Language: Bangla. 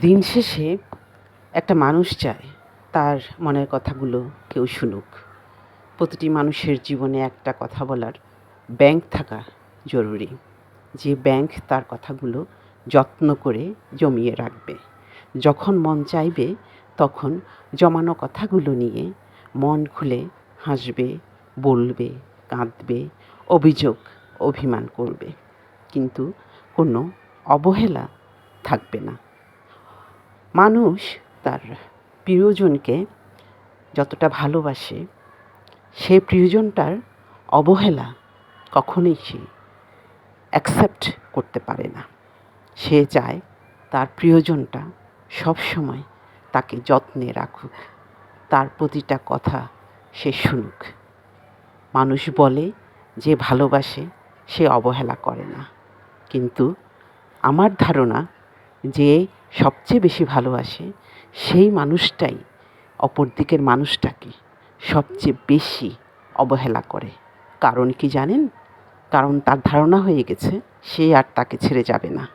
দিন শেষে একটা মানুষ চায়, তার মনের কথাগুলো কেউ শুনুক। প্রতিটি মানুষের জীবনে একটা কথা বলার ব্যাংক থাকা জরুরি। যে ব্যাংক তার কথাগুলো যত্ন করে জমিয়ে রাখবে। যখন মন চাইবে, তখন জমানো কথাগুলো নিয়ে মন খুলে হাসবে, বলবে, কাঁদবে, অভিযোগ, অভিমান করবে। কিন্তু কোনো অবহেলা থাকবে না। মানুষ তার প্রিয়জনকে যতটা ভালোবাসে, সে প্রিয়জনটার অবহেলা কখনোই সে অ্যাকসেপ্ট করতে পারে না। সে চায় তার প্রিয়জনটা সবসময় তাকে যত্নে রাখুক, তার প্রতিটা কথা সে শুনুক। মানুষ বলে যে ভালোবাসে, সে অবহেলা করে না। কিন্তু আমার ধারণা যে সবচেয়ে বেশি ভালোবাসে সেই মানুষটাই, অপর দিকের মানুষটাকে সবচেয়ে বেশি অবহেলা করে। কারণ কি জানেন? কারণ তার ধারণা হয়ে গেছে, সে আর তাকে ছেড়ে যাবে না।